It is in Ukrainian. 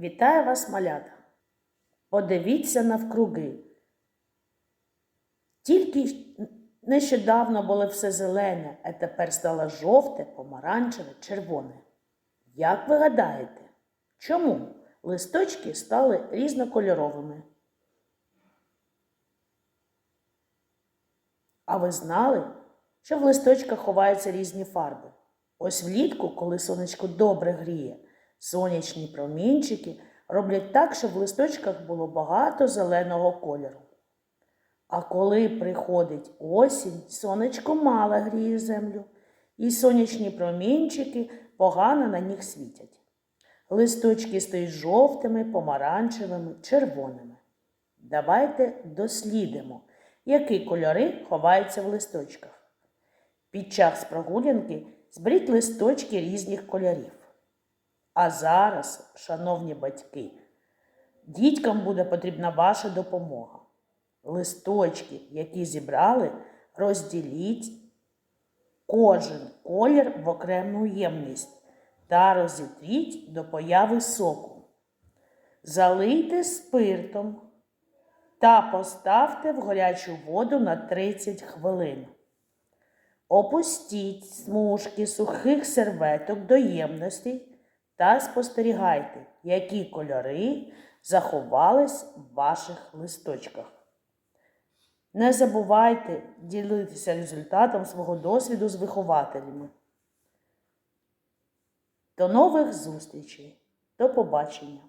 Вітаю вас, малята. Подивіться навкруги. Тільки нещодавно було все зелене, а тепер стало жовте, помаранчеве, червоне. Як ви гадаєте, чому листочки стали різнокольоровими? А ви знали, що в листочках ховаються різні фарби? Ось влітку, коли сонечко добре гріє, сонячні промінчики роблять так, щоб в листочках було багато зеленого кольору. А коли приходить осінь, сонечко мало гріє землю, і сонячні промінчики погано на них світять. Листочки стають жовтими, помаранчевими, червоними. Давайте дослідимо, які кольори ховаються в листочках. Під час прогулянки зберіть листочки різних кольорів. А зараз, шановні батьки, дітям буде потрібна ваша допомога. Листочки, які зібрали, розділіть кожен колір в окрему ємність та розітріть до появи соку. Залийте спиртом та поставте в гарячу воду на 30 хвилин. Опустіть смужки сухих серветок до ємності та спостерігайте, які кольори заховались в ваших листочках. Не забувайте ділитися результатом свого досвіду з вихователями. До нових зустрічей. До побачення!